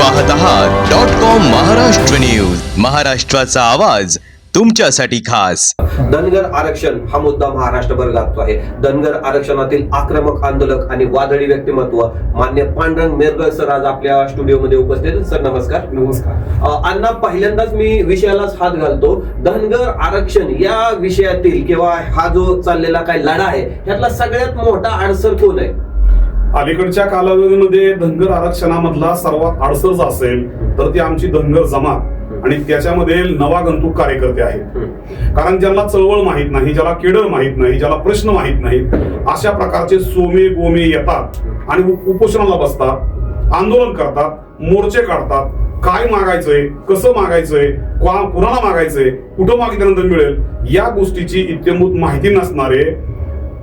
पाहत आहात dot com Maharashtra news. महाराष्ट्राचा आवाज तुमच्यासाठी खास. धनगर आरक्षण हा मुद्दा महाराष्ट्रभर गाजतो आहे. धनगर आरक्षणातील आक्रमक आंदोलक आणि वादळी व्यक्तिमत्व मान्य पांडुरंग मेरगळ सर आज आपल्या स्टुडिओमध्ये उपस्थित. सर नमस्कार. नमस्कार. अण्णा पहिल्यांदाच मी विषयालाच हात घालतो. धनगर आरक्षण या विषयातील किंवा हा जो चाललेला काही लढा आहे ह्यातला सगळ्यात मोठा अडसर कोण आहे? अलीकडच्या कालावधीमध्ये धनगर आरक्षणामधला सर्वात अडसर असेल तर ती आमची धनगर जमात. आणि त्याच्यामध्ये नवागंतुक कार्यकर्ते आहेत. कारण ज्यांना चळवळ माहीत नाही ज्याला केडर माहीत नाही ज्याला प्रश्न माहीत नाहीत अशा प्रकारचे सोमे गोमे येतात आणि उपोषणाला बसतात आंदोलन करतात मोर्चे काढतात. काय मागायचंय कसं मागायचंय कोणा कुणाला मागायचंय कुठं मागितल्यानंतर मिळेल या गोष्टीची इत्यंभूत माहिती नसणारे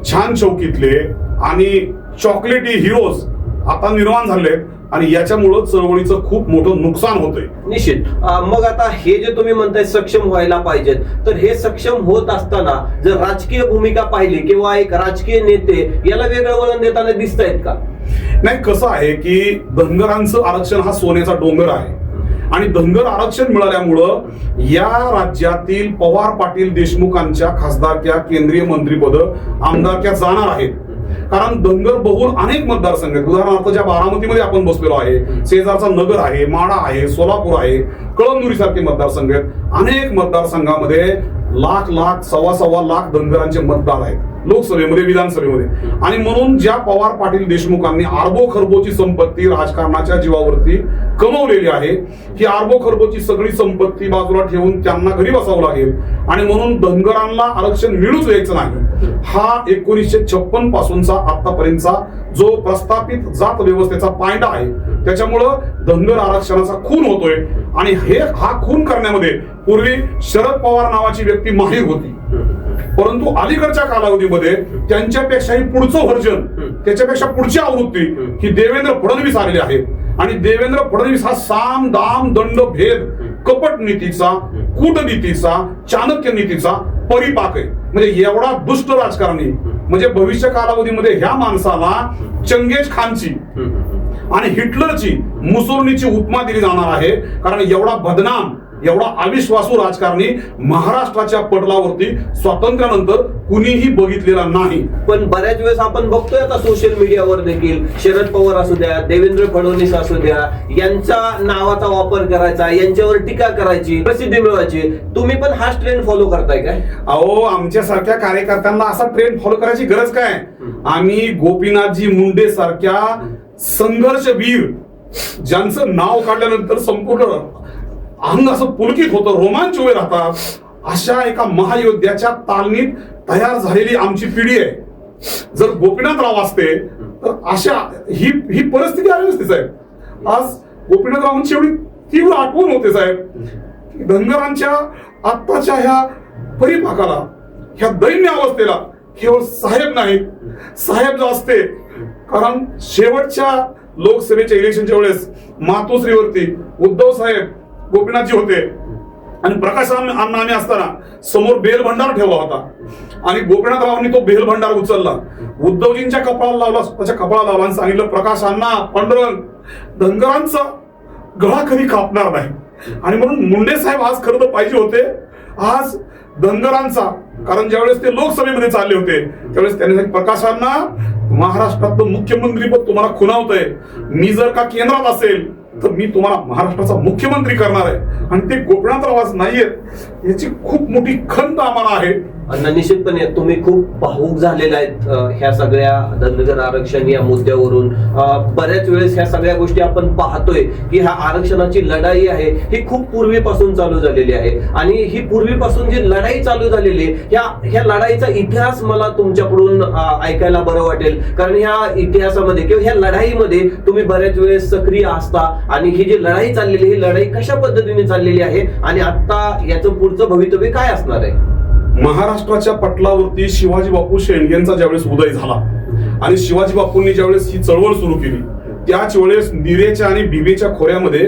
छान चौकीतले आणि चॉकलेटी हिरोज आता निर्माण झालेत आणि याच्यामुळं चळवळीचं खूप मोठं नुकसान होतंय. निश्चित. मग आता हे जे तुम्ही म्हणताय सक्षम व्हायला पाहिजेत तर हे सक्षम होत असताना जर राजकीय भूमिका पाहिली किंवा एक राजकीय नेते याला वेगळं वळण देताना दिसत आहेत का? नाही कसं आहे की धनगरांचं आरक्षण हा सोन्याचा डोंगर आहे. आणि धनगर आरक्षण मिळाल्यामुळं या राज्यातील पवार पाटील देशमुखांच्या खासदारक्या केंद्रीय मंत्रीपद आमदारक्या जाणार आहेत. कारण धनगर बहुल अनेक मतदारसंघ आहेत. उदाहरणार्थ ज्या बारामतीमध्ये आपण बसलेलो आहे शेजारचा नगर आहे माडा आहे सोलापूर आहे कळमनुरी सारखे मतदारसंघ आहेत. अनेक मतदारसंघामध्ये लाख लाख सव्वा सव्वा लाख धनगरांचे मतदार आहेत. लोकसभेमध्ये विधानसभेमध्ये. आणि म्हणून ज्या पवार पाटील देशमुखांनी आरबो खरबोची संपत्ती राजकारणाच्या जीवावरती कमवलेली आहे ही आरबो खरबोची सगळी संपत्ती बाजूला ठेवून त्यांना घरी बसावं लागेल. आणि म्हणून धनगरांना आरक्षण मिळूच द्यायचं नाही. हा एकोणीसशे छप्पन पासूनचा आतापर्यंतचा जो प्रस्थापित जात व्यवस्थेचा पायंडा आहे त्याच्यामुळं धनगर आरक्षणाचा खून होतोय. आणि हे हा खून करण्यामध्ये पूर्वी शरद पवार नावाची व्यक्ती माहीर होती. परंतु अलीकडच्या कालावधीमध्ये त्यांच्यापेक्षाही पुढचं व्हर्जन त्याच्यापेक्षा पुढची आवृत्ती ही देवेंद्र फडणवीस आलेले आहेत आणि देवेंद्र फडणवीस हा साम दाम दंड भेद कपट नीतीचा कूटनीतीचा चाणक्य नीतीचा परिपाक आहे. म्हणजे एवढा दुष्ट राजकारणी म्हणजे भविष्य कालावधीमध्ये ह्या माणसाला चंगेज खानची आणि हिटलरची मुसोलिनीची उपमा दिली जाणार आहे. कारण एवढा बदनाम एवढा अविश्वासू राजकारणी महाराष्ट्राच्या पटलावरती स्वातंत्र्यानंतर कुणीही बघितलेला नाही. पण बऱ्याच वेळेस आपण बघतोय आता सोशल मीडियावर देखील. शरद पवार असू द्या देवेंद्र फडणवीस असू द्या यांच्या नावाचा वापर करायचा यांच्यावर टीका करायची प्रसिद्धी मिळवायची. तुम्ही पण हाच ट्रेंड फॉलो करताय काय? अहो आमच्यासारख्या कार्यकर्त्यांना असा ट्रेंड फॉलो करायची गरज काय? आम्ही गोपीनाथजी मुंडे सारख्या संघर्षवीर ज्यांचं नाव काढल्यानंतर संपूर्ण अंग असं पुलकित होतं रोमांच उभे राहतात. अशा एका महायोद्ध्याच्या तालमीत तयार झालेली आमची पिढी आहे. जर गोपीनाथराव असते तर अशा ही ही परिस्थिती आली नसती साहेब. आज गोपीनाथरावांची एवढी तीव्र आठवण होते साहेब. धनगरांच्या आत्ताच्या ह्या परिपाकाला ह्या दैन्य अवस्थेला केवळ साहेब नाहीत. साहेब जो असते कारण शेवटच्या लोकसभेच्या इलेक्शनच्या वेळेस मातोश्रीवरती उद्धव साहेब गोपीनाथजी होते. आणि प्रकाश अन्न आम्ही असताना समोर बेल भंडार ठेवला होता. आणि गोपीनाथरावांनी तो बेल भंडार उचलला. उद्धवजींच्या कपाळाला लावला त्याच्या कपाळाला लावला आणि सांगितलं प्रकाश अण्णा पांडुरंग धनगरांचा गळा कधी कापणार नाही. आणि म्हणून मुंडे साहेब आज खरं तर पाहिजे होते. आज धनगरांचा कारण ज्यावेळेस ते लोकसभेमध्ये चालले होते त्यावेळेस त्यांनी प्रकाशांना महाराष्ट्रातलं मुख्यमंत्रीपद तुम्हाला खुणावतंय मी जर का केंद्रात असेल तर मी तुम्हाला महाराष्ट्राचा मुख्यमंत्री करणार आहे आणि ते गोपनाथ आवाज नाहीयेत याची खूप मोठी खंत आम्हाला आहे. अण्णा निश्चितपणे तुम्ही खूप भावूक झालेले आहेत ह्या सगळ्या धनगर आरक्षण या मुद्द्यावरून. बऱ्याच वेळेस ह्या सगळ्या गोष्टी आपण पाहतोय की ह्या आरक्षणाची लढाई आहे ही खूप पूर्वीपासून चालू झालेली आहे. आणि ही पूर्वीपासून जी लढाई चालू झालेली आहे ह्या ह्या लढाईचा इतिहास मला तुमच्याकडून ऐकायला बरं वाटेल. कारण ह्या इतिहासामध्ये किंवा ह्या लढाईमध्ये तुम्ही बऱ्याच वेळेस सक्रिय असता. आणि ही जी लढाई चाललेली ही लढाई कशा पद्धतीने चाललेली आहे? आणि आता याचं पुढचं भवितव्य काय असणार आहे? महाराष्ट्राच्या पटलावरती शिवाजी बापू शेंडगेंचा ज्यावेळेस उदय झाला आणि शिवाजी बापूंनी ज्यावेळेस ही चळवळ सुरू केली त्याच वेळेस निरेच्या आणि बिबेच्या खोऱ्यामध्ये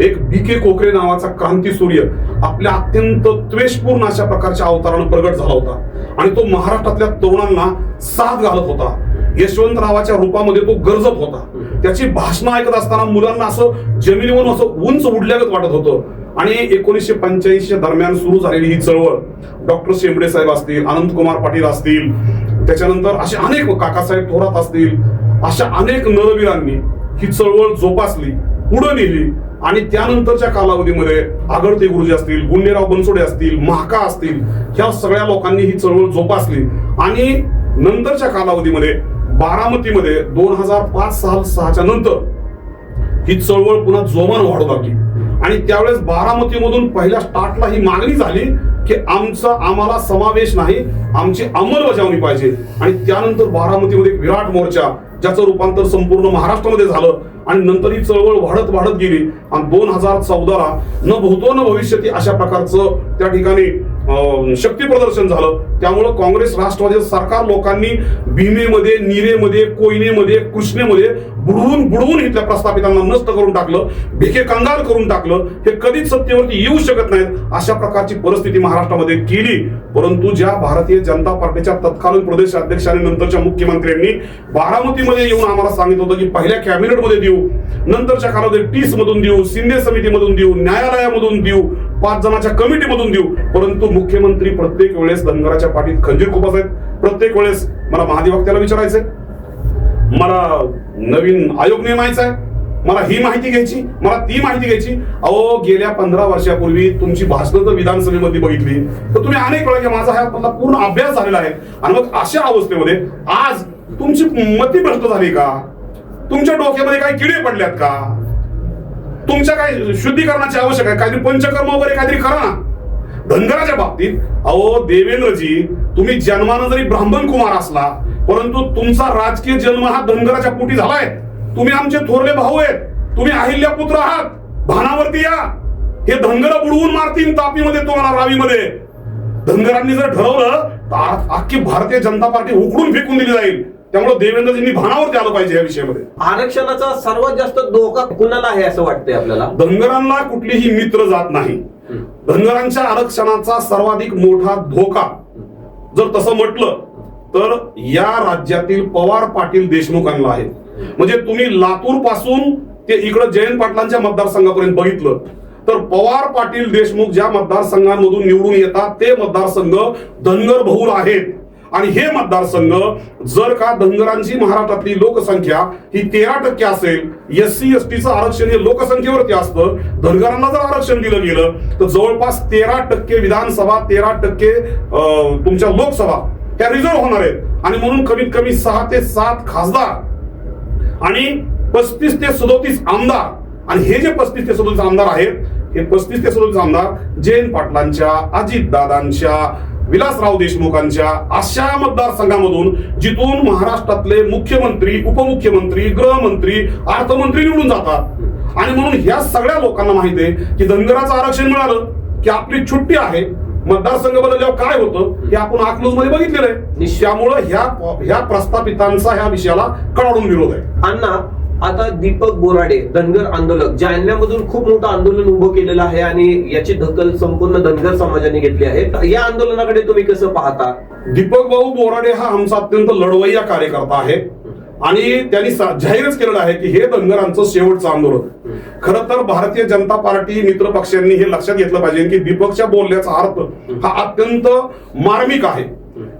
एक बी के कोकरे नावाचा क्रांती सूर्य आपल्या अत्यंत त्वेषपूर्ण अशा प्रकारच्या अवतारानं प्रगट झाला होता आणि तो महाराष्ट्रातल्या तरुणांना साथ घालत होता. यशवंतरावाच्या रूपामध्ये तो गरजत होता. त्याची भाषणं ऐकत असताना मुलांना असं जमिनीवरून असं उंच उडल्यागत वाटत होतं. आणि एकोणीसशे पंच्याऐंशी दरम्यान सुरू झालेली ही चळवळ डॉक्टर शेंबडे साहेब असतील अनंत कुमार पाटील असतील त्याच्यानंतर असे अनेक काकासाहेब थोरात असतील अशा अनेक नरवीरांनी ही चळवळ जोपासली पुढे नेली आणि त्यानंतरच्या कालावधीमध्ये आगळते गुरुजी असतील गुंडेराव बनसोडे असतील महाका असतील ह्या सगळ्या लोकांनी ही चळवळ जोपासली. आणि नंतरच्या कालावधीमध्ये बारामतीमध्ये दोन हजार पाच साल सहाच्या नंतर ही चळवळ पुन्हा जोमान वाढू लागली. आणि त्यावेळेस बारामतीमधून पहिल्या स्टार्टला ही मागणी झाली की आमचा आम्हाला समावेश नाही आमची अंमलबजावणी पाहिजे. आणि त्यानंतर बारामतीमध्ये एक विराट मोर्चा ज्याचं रूपांतर संपूर्ण महाराष्ट्रामध्ये झालं आणि नंतर ही चळवळ वाढत वाढत गेली. आणि दोन हजार चौदाला न भूतो न भविष्यती अशा प्रकारचं त्या ठिकाणी शक्ती प्रदर्शन झालं. त्यामुळं काँग्रेस राष्ट्रवादी सरकार लोकांनी भीमेमध्ये नीरेमध्ये कोयनेमध्ये कृष्णेमध्ये बुडवून बुडवून इथल्या प्रस्थापितांना नष्ट करून टाकलं भिके कंगाल करून टाकलं. हे कधीच सत्तेवरती येऊ शकत नाहीत अशा प्रकारची परिस्थिती महाराष्ट्रामध्ये केली. परंतु ज्या भारतीय जनता पार्टीच्या तत्कालीन प्रदेश अध्यक्षांनी नंतरच्या मुख्यमंत्र्यांनी बारामतीमध्ये येऊन आम्हाला सांगितलं होतं की पहिल्या कॅबिनेटमध्ये देऊ नंतरच्या काळामध्ये टीस मधून देऊ शिंदे समितीमधून देऊ न्यायालयामधून देऊ पाच जणांच्या कमिटीमधून देऊ. परंतु मुख्यमंत्री प्रत्येक वेळेस धनगराच्या पाठीत खंजीर खूप आहेत प्रत्येक वेळेस मला महाधिवक्त्याला विचारायचंय. मला नवीन आयोग नेमायचा आहे मला ही माहिती घ्यायची मला ती माहिती घ्यायची. अहो गेल्या पंधरा वर्षापूर्वी तुमची भाषणं जर विधानसभेमध्ये बघितली तर तुम्ही अनेक वेळा की माझा हा मला पूर्ण अभ्यास झालेला आहे. आणि मग अशा अवस्थेमध्ये आज तुमची मती भ्रष्ट झाली का? तुमच्या डोक्यामध्ये काही किडे पडल्यात का? तुमच्या काय शुद्धीकरणाची आवश्यक आहे. काहीतरी पंचकर्म वगैरे काहीतरी करा ना. धनगराच्या बाबतीत अहो देवेंद्रजी तुम्ही जन्मानं जरी ब्राह्मण कुमार असला परंतु तुमचा राजकीय जन्म हा धनगराच्या पोटी झालाय. तुम्ही आमचे थोरले भाऊ आहेत. तुम्ही अहिल्या पुत्र आहात. भानावरती या. हे धनगर बुडवून मारतील तापीमध्ये तुम्हाला रावीमध्ये. धनगरांनी जर ठरवलं तर अख्खी भारतीय जनता पार्टी उकडून फेकून दिली जाईल. त्यामुळे देवेंद्रजींनी भानावरती आलं पाहिजे या विषयामध्ये. आरक्षणाचा सर्वात जास्त धोका कुणाला आहे असं वाटतंय आपल्याला? धनगरांना कुठलीही मित्र जात नाही. धनगरांच्या आरक्षणाचा सर्वाधिक मोठा धोका जर तसं म्हटलं तर या राज्यातील पवार पाटील देशमुखांना आहे. म्हणजे तुम्ही लातूरपासून ते इकडं जयंत पाटलांच्या मतदारसंघापर्यंत बघितलं तर पवार पाटील देशमुख ज्या मतदारसंघांमधून निवडून येतात ते मतदारसंघ धनगर बहुल आहेत. आणि हे मतदारसंघ जर का धनगरांची महाराष्ट्रातली लोकसंख्या ही तेरा टक्के असेल एस सी एस टीचं आरक्षण हे लोकसंख्येवरती असतं धनगरांना जर आरक्षण दिलं गेलं तर जवळपास तेरा टक्के विधानसभा तेरा टक्के अं, तुमच्या लोकसभा ह्या रिझर्व होणार आहेत. आणि म्हणून कमीत कमी सहा ते सात खासदार आणि पस्तीस ते सदोतीस आमदार आणि हे जे पस्तीस ते सदोतीस आमदार आहेत हे पस्तीस ते सदोतीस आमदार जयंत पाटलांच्या अजित दादांच्या विलासराव देशमुखांच्या अशा मतदारसंघामधून जिथून महाराष्ट्रातले मुख्यमंत्री उपमुख्यमंत्री गृहमंत्री अर्थमंत्री निवडून जातात. आणि म्हणून ह्या सगळ्या लोकांना माहिती आहे की धनगराचं आरक्षण मिळालं की आपली छुट्टी आहे मतदारसंघ बदलल्यावर काय होतं हे आपण अकलूजमध्ये बघितलेलं आहे. त्यामुळं ह्या ह्या प्रस्थापितांचा ह्या विषयाला कडाडून विरोध आहे. अण्णा आता दीपक बोराडे धनगर आंदोलक जालन्यामधून खूप मोठं आंदोलन उभं केलेलं आहे आणि याची दखल संपूर्ण धनगर समाजाने घेतली आहे. या आंदोलनाकडे तुम्ही कसं पाहता? दीपक भाऊ बोराडे हा आमचा अत्यंत लढवय्या कार्यकर्ता आहे. आणि त्यांनी जाहीरच केलेलं आहे की हे धनगरांचं शेवटचं आंदोलन. खर तर भारतीय जनता पार्टी मित्र पक्षांनी हे लक्षात घेतलं पाहिजे की दीपकच्या बोलण्याचा अर्थ हा अत्यंत मार्मिक आहे.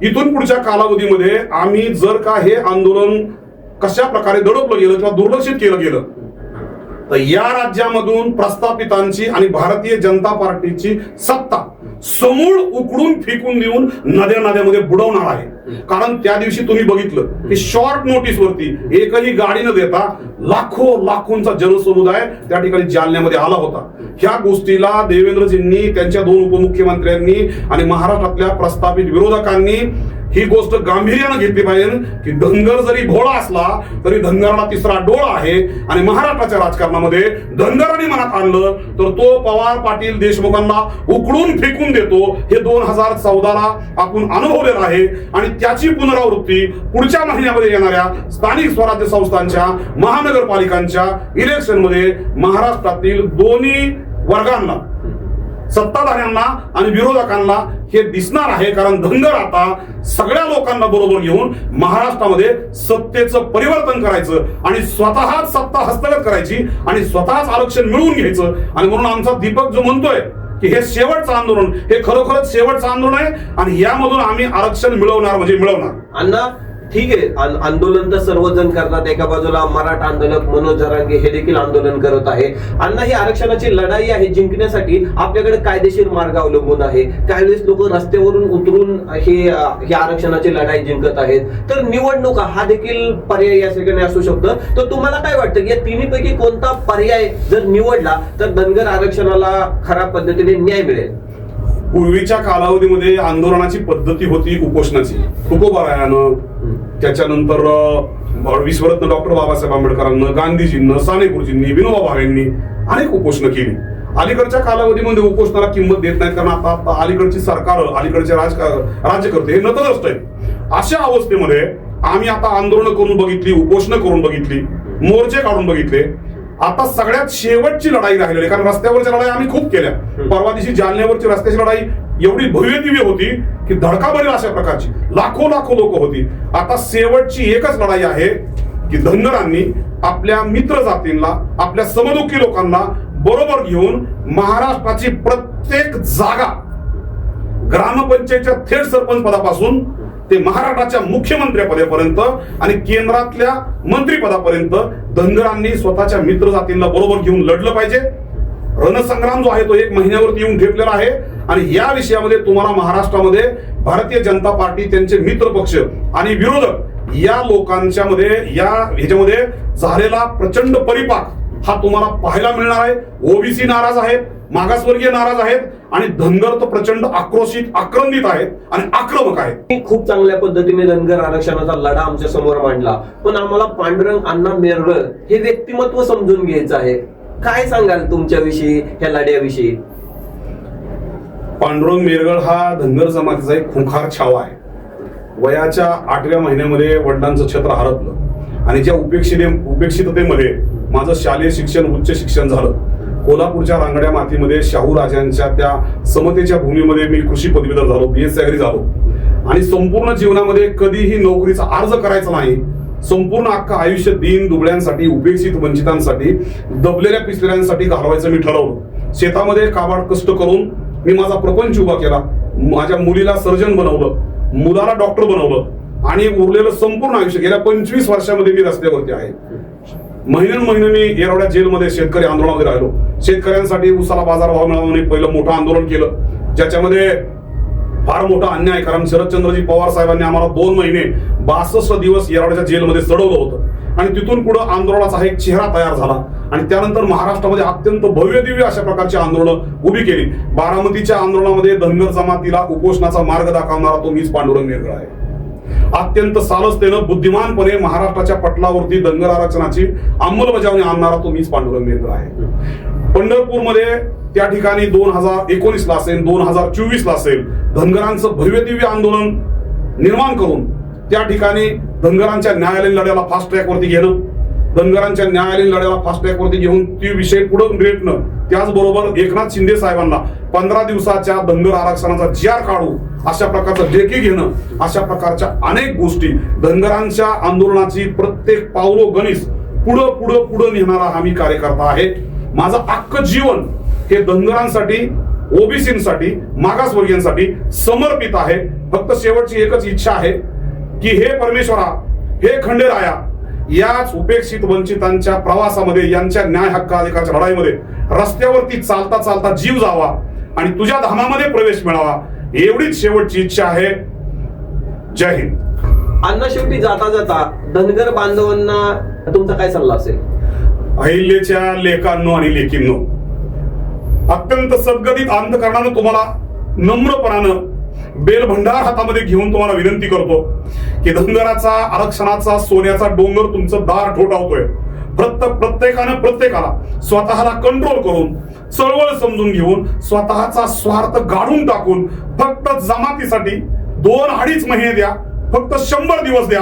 इथून पुढच्या कालावधीमध्ये आम्ही जर का हे आंदोलन कशा प्रकारे दडपलं गेलं किंवा दुर्लक्षित केलं गेलं? तर या राज्यामधून प्रस्थापितांची आणि भारतीय जनता पार्टीची सत्ता समूळ उकडून फेकून देऊन नद्या नद्यामध्ये बुडवणार आहे. कारण त्या दिवशी तुम्ही बघितलं की शॉर्ट नोटीस वरती एकही गाडी न देता लाखो लाखोंचा जनसमुदाय त्या ठिकाणी जालन्यामध्ये आला होता. ह्या गोष्टीला देवेंद्रजींनी त्यांच्या दोन उपमुख्यमंत्र्यांनी आणि महाराष्ट्रातल्या प्रस्थापित विरोधकांनी ही गोष्ट गांभीर्यानं घेतली पाहिजे की धनगर जरी भोळा असला तरी धनगरला तिसरा डोळा आहे. आणि महाराष्ट्राच्या राजकारणामध्ये धनगरांनी मनात आणलं तर तो पवार पाटील देशमुखांना उकडून फेकून देतो. हे दोन हजार चौदाला आपण अनुभवलेलं आहे. आणि त्याची पुनरावृत्ती पुढच्या महिन्यामध्ये येणाऱ्या स्थानिक स्वराज्य संस्थांच्या महानगरपालिकांच्या इलेक्शनमध्ये महाराष्ट्रातील दोन्ही वर्गांना सत्ताधाऱ्यांना आणि विरोधकांना हे दिसणार आहे कारण धनगर आता सगळ्या लोकांना बरोबर घेऊन महाराष्ट्रामध्ये सत्तेचं परिवर्तन करायचं आणि स्वतःच सत्ता हस्तगत करायची आणि स्वतःच आरक्षण मिळवून घ्यायचं. आणि म्हणून आमचा दीपक जो म्हणतोय की हे शेवटचं आंदोलन हे खरोखरच शेवटचं आंदोलन आहे आणि यामधून आम्ही आरक्षण मिळवणार म्हणजे मिळवणार. अण्णा ठीक आहे आंदोलन तर सर्वजण करतात. एका बाजूला मराठा आंदोलक मनोज जरांगे हे देखील आंदोलन करत आहे. अण्णा ही आरक्षणाची लढाई आहे जिंकण्यासाठी आपल्याकडे कायदेशीर मार्ग अवलंबून आहे. काही वेळेस लोक रस्त्यावरून उतरून हे ही आरक्षणाची लढाई जिंकत आहेत. तर निवडणुका हा देखील पर्याय या ठिकाणी असू शकतं. तर तुम्हाला काय वाटतं की या तिन्हीपैकी कोणता पर्याय जर निवडला तर धनगर आरक्षणाला खऱ्या पद्धतीने न्याय मिळेल? पूर्वीच्या कालावधीमध्ये आंदोलनाची पद्धती होती उपोषणाची. तुकोबारायानं त्याच्यानंतर विश्वरत्न डॉक्टर बाबासाहेब आंबेडकरांना गांधीजींना साने गुरुजींनी विनोबा भावेंनी अनेक उपोषणं केली. अलीकडच्या कालावधीमध्ये उपोषणाला किंमत देत नाहीत कारण आता आता अलीकडची सरकार अलीकडचे राज्यकर्ते हे नतदस्त आहेत. अशा अवस्थेमध्ये आम्ही आता आंदोलनं करून बघितली उपोषणं करून बघितली मोर्चे काढून बघितले. आता सगळ्यात शेवटची लढाई राहिलेली आहे. कारण रस्त्यावरच्या लढाई आम्ही खूप केल्या. परवा दिवशी जालन्यावरची रस्त्याची लढाई एवढी भव्य दिव्य होती की धडका बनेल अशा प्रकारची. लाखो लाखो लोक होती. आता शेवटची एकच लढाई आहे की धनगरांनी आपल्या मित्र जातींना आपल्या समदुखी लोकांना बरोबर घेऊन महाराष्ट्राची प्रत्येक जागा ग्रामपंचायतच्या थेट सरपंच पदापासून ते महाराष्ट्राच्या मुख्यमंत्र्यापदापर्यंत आणि केंद्रातल्या मंत्रीपदापर्यंत धनगरांनी स्वतःच्या मित्र जातींना बरोबर घेऊन लढलं पाहिजे. रणसंग्राम जो आहे तो एक महिन्यावरती येऊन ठेपलेला आहे. आणि या विषयामध्ये तुम्हाला महाराष्ट्रामध्ये भारतीय जनता पार्टी त्यांचे मित्र पक्ष आणि विरोधक या लोकांच्या मध्ये या ह्याच्यामध्ये झालेला प्रचंड परिपाक हा तुम्हाला पाहायला मिळणार आहे. ओबीसी नाराज आहेत. मागासवर्गीय नाराज आहेत आणि धनगर तर प्रचंड आक्रोशित आक्रंदित आहेत आणि आक्रमक आहेत. खूप चांगल्या पद्धतीने धनगर आरक्षणाचा लढा आमच्यासमोर मांडला. पण आम्हाला पांडुरंग अण्णा मेरळ हे व्यक्तिमत्व समजून घ्यायचं आहे. काय सांगाल तुमच्याविषयी ह्या लढ्याविषयी? पांडुरंग मेरगळ हा धनगर जमातीचा एक खुंखार छावा आहे. वयाच्या आठव्या महिन्यामध्ये वडिलांचं छत्र हरपलं. आणि ज्या उपेक्षिते उपेक्षिततेमध्ये माझं शालेय शिक्षण उच्च शिक्षण झालं. कोल्हापूरच्या रांगड्या मातीमध्ये शाहू राजांच्या त्या समतेच्या भूमीमध्ये मी कृषी पदवीधर झालो बी एस झालो. आणि संपूर्ण जीवनामध्ये कधीही नोकरीचा अर्ज करायचा नाही संपूर्ण अख्खं आयुष्य दीन दुबळ्यांसाठी उपेक्षित वंचितांसाठी दबलेल्या पिसलेल्यांसाठी घालवायचं मी ठरवलं. शेतामध्ये काबाड कष्ट करून मी माझा प्रपंच उभा केला माझ्या मुलीला सर्जन बनवलं मुलाला डॉक्टर बनवलं आणि उरलेलं संपूर्ण आयुष्य गेल्या पंचवीस वर्षामध्ये मी रस्त्यावरती आहे. महिन्यान महिने मी येरवड्या जेलमध्ये शेतकरी आंदोलनामध्ये राहिलो. शेतकऱ्यांसाठी उसाला बाजारभाव मिळावा म्हणून पहिलं मोठं आंदोलन केलं. ज्याच्यामध्ये फार मोठा अन्याय कारण शरदचंद्रजी पवार साहेबांनी आम्हाला दोन महिने बासष्ट दिवस येरवड्याच्या जेलमध्ये चढवलं होतं. आणि तिथून पुढे आंदोलनाचा हा एक चेहरा तयार झाला. आणि त्यानंतर महाराष्ट्रामध्ये अत्यंत भव्य दिव्य अशा प्रकारची आंदोलनं उभी केली. बारामतीच्या आंदोलनामध्ये धनगर जमातीला उपोषणाचा मार्ग दाखवणारा तो मीच पांडुरंग वेगळा आहे. अत्यंत सालसतेनं बुद्धिमानपणे महाराष्ट्राच्या पटलावरती धनगर आरक्षणाची अंमलबजावणी आणणारा तो मीच पांडुरंग मेहकर आहे. पंढरपूरमध्ये त्या ठिकाणी दोन हजार एकोणीस ला असेल दोन हजार चोवीस ला असेल धनगरांचं भव्य दिव्य आंदोलन निर्माण करून त्या ठिकाणी धनगरांच्या न्यायालयीन लढ्याला फास्ट ट्रॅक वरती घेणं धनगरांच्या न्यायालयीन लढ्याला फास्ट ट्रॅक घेऊन ती विषय पुढे रेटणं त्याचबरोबर एकनाथ शिंदे साहेबांना पंधरा दिवसाच्या धनगर आरक्षणाचा जी आर काढू अशा प्रकारचं लेखी घेणं अशा प्रकारच्या अनेक गोष्टी. धनगरांच्या आंदोलनाची प्रत्येक पावलो गणित पुढं पुढं पुढं नेणारा हा मी कार्यकर्ता आहे. माझं अख्खं जीवन हे धनगरांसाठी ओबीसीसाठी मागासवर्गीयांसाठी समर्पित आहे. फक्त शेवटची एकच इच्छा आहे की हे परमेश्वरा हे खंडेराया याच उपेक्षित वंचितांच्या प्रवासामध्ये यांच्या न्याय हक्क अधिकाराच्या लढाईमध्ये रस्त्यावरती चालता चालता जीव जावा आणि तुझ्या धामामध्ये प्रवेश मिळावा एवढीच शेवटची इच्छा आहे. जय हिंद. अण्णा शेवटी जाता जाता धनगर बांधवांना तुमचा काय सल्ला असेल? अहिल्याच्या लेकांनो आणि लेकींनो अत्यंत सद्गदित अंतकरणानं तुम्हाला नम्रपणानं बेलभंडार हातामध्ये घेऊन तुम्हाला विनंती करतो की धनगराचा आरक्षणाचा सोन्याचा डोंगर तुमचं दार ठोठावतोय. प्रत्येक प्रत्येकानं प्रत्येकाला स्वतःला कंट्रोल करून चळवळ समजून घेऊन स्वतःचा स्वार्थ गाडून टाकून फक्त जमातीसाठी दोन अडीच महिने द्या फक्त शंभर दिवस द्या.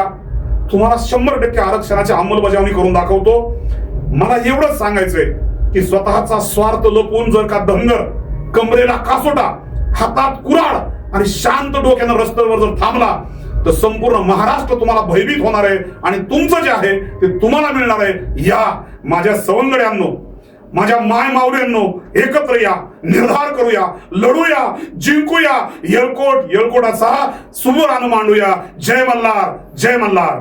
तुम्हाला शंभर टक्के आरक्षणाची अंमलबजावणी करून दाखवतो. मला एवढंच सांगायचंय की स्वतःचा स्वार्थ लपवून जर का धनगर कमरेला कासोटा हातात कुराड आणि शांत डोक्यानं रस्त्यावर जर थांबला तर संपूर्ण महाराष्ट्र तुम्हाला भयभीत होणार आहे. आणि तुमचं जे आहे ते तुम्हाला मिळणार आहे. या माझ्या सवंगड्यांनो माझ्या माय माऊल्यांनो एकत्र या निर्धार करूया लढूया जिंकूया. येळकोट येळकोटाचा सुमरान मांडूया. जय मल्हार जय मल्हार.